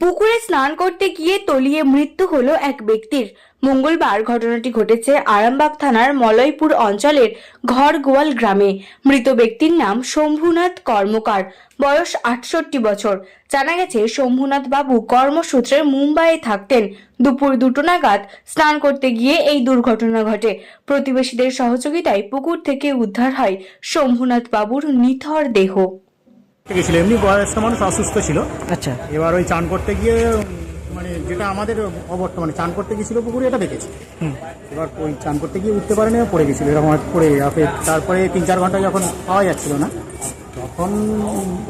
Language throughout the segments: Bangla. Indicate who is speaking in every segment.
Speaker 1: পুকুরে স্নান করতে গিয়ে তলিয়ে মৃত্যু হলো এক ব্যক্তির। মঙ্গলবার ঘটনাটি ঘটেছে আরামবাগ থানার মলয়পুর অঞ্চলের ঘরগোয়াল গ্রামে। মৃত ব্যক্তির নাম শম্ভুনাথ কর্মকার। বয়স আটষট্টি বছর। জানা গেছে, শম্ভুনাথ বাবু কর্মসূত্রে মুম্বাইয়ে থাকতেন। দুপুর দুটো নাগাদ স্নান করতে গিয়ে এই দুর্ঘটনা ঘটে। প্রতিবেশীদের সহযোগিতায় পুকুর থেকে উদ্ধার হয় শম্ভুনাথ বাবুর নিথর দেহ।
Speaker 2: গেছিল। এমনি বয়স্ক মানুষ অসুস্থ ছিল।
Speaker 3: আচ্ছা।
Speaker 2: এবার ওই চান করতে গিয়ে মানে যেটা আমাদের অবর্তমানে চান করতে গিয়েছিল পুকুরে এটা দেখেছি। এবার ওই চান করতে গিয়ে উঠতে পারেনি পড়ে গেছিল। এরকম পড়ে যাবে তারপরে তিন চার ঘণ্টা যখন পাওয়া যাচ্ছিল না তখন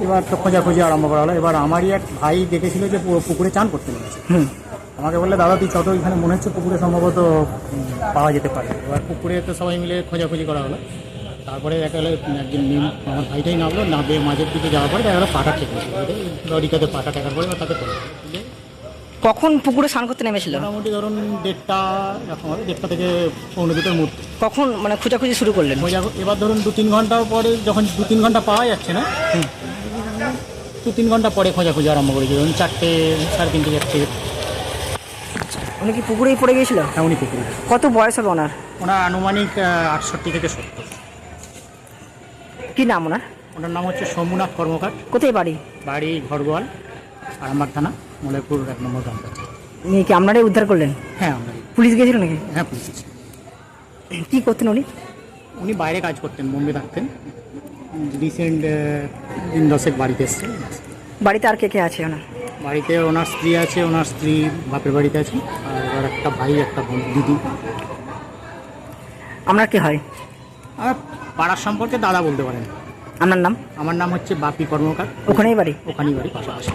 Speaker 2: এবার তো খোঁজাখুঁজি আরম্ভ করা হলো। এবার আমারই এক ভাই দেখেছিল যে পুকুরে চান করতে
Speaker 3: হুম।
Speaker 2: আমাকে বললে দাদা তুই চত এখানে মনে হচ্ছে পুকুরে সম্ভবত পাওয়া যেতে পারে। এবার পুকুরে তো সবাই মিলে খোঁজাখুঁজি করা হলো। তারপরে দেখা গেলো একজন নেম- আমার ভাইটাই নামলো নামবে মাঝের দিকে যাওয়ার পরে দেখা গেলো পাটা ঠেকে লরিটাতে পাটা ঠেকার পরে তাকে পড়ে
Speaker 3: কখন পুকুরে স্নান করতে নেমেছিল?
Speaker 2: মোটামুটি ধরুন দেড়টা এরকম হবে দেড়টা থেকে পৌনে দুটোর মধ্যে।
Speaker 3: কখন মানে খোঁজাখুঁজি শুরু করলেন?
Speaker 2: খোঁজা এবার ধরুন দু তিন ঘণ্টা পরে যখন দু তিন ঘণ্টা পাওয়া যাচ্ছে না দু তিন ঘণ্টা পরে খোঁজাখুঁজি আরম্ভ করেছি। ধরুন চারটে সাড়ে তিনটে চারটে
Speaker 3: উনি কি পুকুরেই পড়ে গিয়েছিল?
Speaker 2: এমনই পুকুরে।
Speaker 3: কত বয়স হবে ওনার?
Speaker 2: ওনার আনুমানিক আটষট্টি থেকে সত্তর।
Speaker 3: কি নাম ওনার?
Speaker 2: ওনার নাম হচ্ছে সোমনাথ কর্মকার।
Speaker 3: কোথায় বাড়ি?
Speaker 2: বাড়ি ঘরগোয়াল আরামবাগ থানা মলেপুর এক নম্বর গ্রাম পঞ্চায়েত।
Speaker 3: নিয়ে কি আপনারাই উদ্ধার করলেন?
Speaker 2: হ্যাঁ আমরা
Speaker 3: পুলিশ গিয়েছিল নাকি?
Speaker 2: হ্যাঁ পুলিশ আছে।
Speaker 3: কি করতেন উনি?
Speaker 2: উনি বাইরে কাজ করতেন বোম্বে থাকতেন। রিসেন্ট দিন দশেক বাড়িতে এসছে
Speaker 3: বাড়িতে আর কে কে আছে ওনার?
Speaker 2: বাড়িতে ওনার স্ত্রী আছে ওনার স্ত্রী বাপের বাড়িতে আছে আর একটা ভাই একটা বোন দিদি।
Speaker 3: আপনার কে হয়?
Speaker 2: আর পাড়ার সম্পর্কে দাদা বলতে পারেন।
Speaker 3: আপনার নাম?
Speaker 2: আমার নাম হচ্ছে বাপি কর্মকার।
Speaker 3: ওখানেই বাড়ি?
Speaker 2: ওখানেই বাড়ি পাশাপাশি।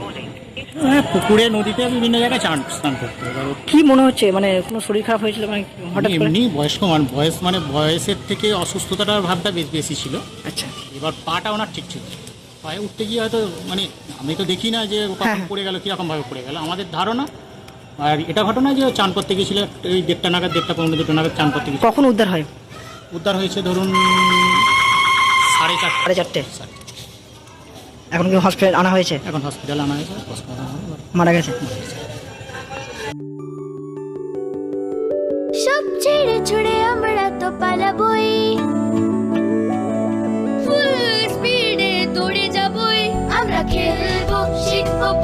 Speaker 2: হ্যাঁ পুকুরে নদীতে বিভিন্ন জায়গায় চান স্নান করতে। এবার
Speaker 3: কি মনে হচ্ছে? মানে কোনো শরীর খারাপ হয়েছিল? মানে হঠাৎ করে
Speaker 2: এমনি বয়স্ক মানুষ বয়স মানে বয়সের থেকে অসুস্থতাটার ভাবটা বেশ বেশি ছিল।
Speaker 3: আচ্ছা।
Speaker 2: এবার পাটা ওনার ঠিক ছিল। পায়ে উঠতে গিয়ে হয়তো মানে আমি তো দেখি না যে কখন
Speaker 3: হ্যাঁ।
Speaker 2: পড়ে গেল কীরকমভাবে পড়ে গেল। আমাদের ধারণা আর এটা ঘটনা যে ও চান করতে গিয়েছিল এই দেড়টা নাগাদ দেড়টা পনেরো দুটো নাগাদ চান করতে গিয়েছিল
Speaker 3: কখন উদ্ধার হয়?
Speaker 2: উদ্ধার হয়েছে ধরুন সাড়ে চারটা।
Speaker 3: সাড়ে চারটে। এখন কি হসপিটাল আনা হয়েছে?
Speaker 2: এখন হসপিটালে আনা হয়েছে।
Speaker 3: মারা গেছে?
Speaker 4: সব ছেড়ে ছুড়ে আমরা তো পালাবই। ফুল স্পিডে দৌড়ে যাবই। আমরা খেলব শিখব